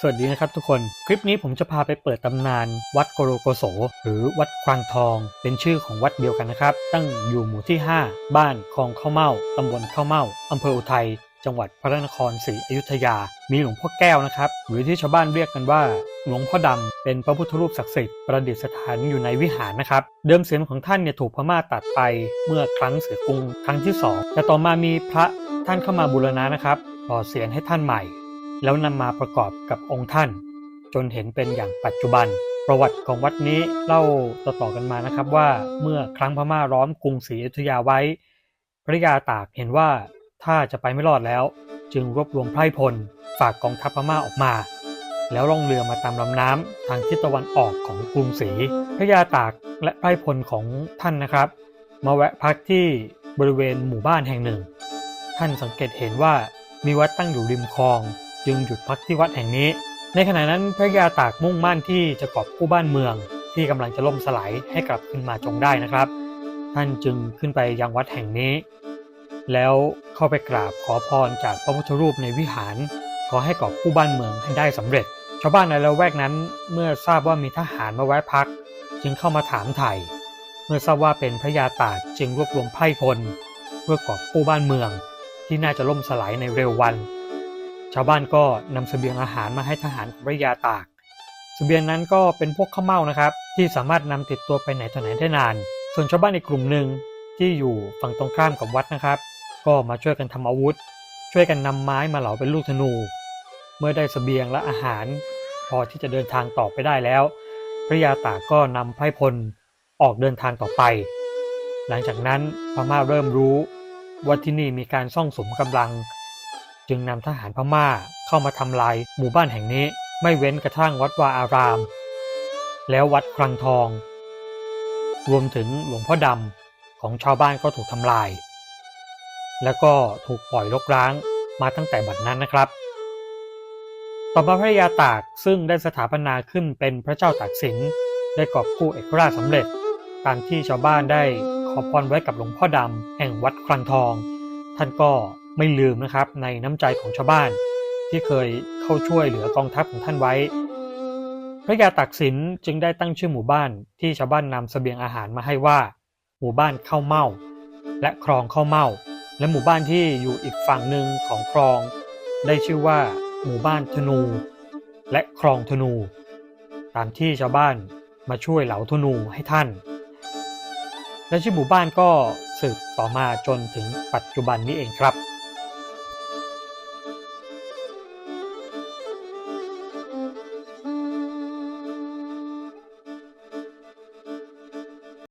สวัสดีนะครับทุกคน คลิปนี้ผมจะพาไปเปิดตำนาน วัดโกโรโกโส หรือวัดควังทอง เป็นชื่อของวัดเดียวกันนะครับ ตั้งอยู่หมู่ที่ 5 บ้านคลองข้าวเม่าตำบลข้าวเม่าอำเภออุทัย จังหวัดพระนครศรีอยุธยา มีหลวงพ่อแก้วนะครับ หรือที่ชาวบ้านเรียกกันว่า หลวงพ่อดำ เป็นพระพุทธรูปศักดิ์สิทธิ์ประดิษฐานอยู่ในวิหารนะครับ เดิมเสียนของท่านเนี่ยถูกพม่าตัดไปเมื่อครั้งเสือกรุงครั้งที่สองแต่ต่อมามีพระท่านเข้ามาบูรณะนะครับหล่อเสียนให้ท่านใหม่ แล้วนำมาประกอบกับองค์ท่าน จนเห็นเป็นอย่างปัจจุบัน ประวัติของวัดนี้เล่าต่อๆกันมานะครับว่าเมื่อครั้งพม่าล้อมกรุงศรีอยุธยาไว้ พระยาตากเห็นว่าถ้าจะไปไม่รอดแล้ว จึงรวบรวมไพร่พลฝากกองทัพพม่าออกมา แล้วล่องเรือมาตามลำน้ำทางทิศตะวันออกของกรุงศรีพระยาตากและไพร่พลของท่านนะครับ มาแวะพักที่บริเวณหมู่บ้านแห่งหนึ่ง ท่านสังเกตเห็นว่ามีวัดตั้งอยู่ริมคลอง จึงหยุดพักที่วัดแห่งนี้ ในขณะนั้นพระยาตากมุ่งมั่นที่จะกอบกู้บ้านเมือง ที่กำลังจะล่มสลายให้กลับขึ้นมาจงได้นะครับ ท่านจึงขึ้นไปยังวัดแห่งนี้ แล้วเข้าไปกราบขอพรจากพระพุทธรูปในวิหาร ขอให้กอบกู้บ้านเมืองให้ได้สำเร็จ ชาวบ้านในละแวกนั้นเมื่อทราบว่ามีทหารมาแวะพัก จึงเข้ามาถามไถ่เมื่อทราบว่าเป็นพระยาตากจึงรวบรวมไพร่พล เพื่อกอบกู้บ้านเมืองที่น่าจะล่มสลายในเร็ววัน ชาวบ้านก็นำเสบียงอาหารมาให้ทหารของพระยาตาก เสบียงนั้นก็เป็นพวกข้าวเม่านะครับ ที่สามารถนำติดตัวไปไหนต่อไหนได้นาน ส่วนชาวบ้านอีกกลุ่มหนึ่งที่อยู่ฝั่งตรงข้ามกับวัดนะครับ ก็มาช่วยกันทำอาวุธ ช่วยกันนำไม้มาเหลาเป็นลูกธนู เมื่อได้เสบียงและอาหาร พอที่จะเดินทางต่อไปได้แล้ว พระยาตากก็นำไพร่พลออกเดินทางต่อไป หลังจากนั้นพม่าเริ่มรู้ว่าที่นี่มีการซ่องสมกำลัง จึงนำทหารพม่าเข้ามาทำลายหมู่บ้านแห่งนี้ไม่เว้นกระทั่งวัดวาอาราม แล้ววัดคลังทอง รวมถึงหลวงพ่อดำของชาวบ้านก็ถูกทำลาย แล้วก็ถูกปล่อยรกร้างมาตั้งแต่บัดนั้นนะครับ ต่อมาพระยาตากซึ่งได้สถาปนาขึ้นเป็นพระเจ้าตากสินได้กอบกู้เอกราชสำเร็จ ตามที่ชาวบ้านได้ขอพรไว้กับหลวงพ่อดำแห่งวัดคลังทอง ท่านก็ ไม่ลืมนะครับในน้ำใจของชาวบ้าน ที่เคยเข้าช่วยเหลือกองทัพของท่านไว้ พระยาตากสินจึงได้ตั้งชื่อหมู่บ้านที่ชาวบ้านนำเสบียงอาหารมาให้ว่า หมู่บ้านข้าวเม่า และคลองข้าวเม่า และหมู่บ้านที่อยู่อีกฝั่งหนึ่งของคลอง ได้ชื่อว่าหมู่บ้านธนู และคลองธนู ตามที่ชาวบ้านมาช่วยเหลาธนูให้ท่าน และชื่อหมู่บ้านก็สืบต่อมาจนถึงปัจจุบันนี้เองครับ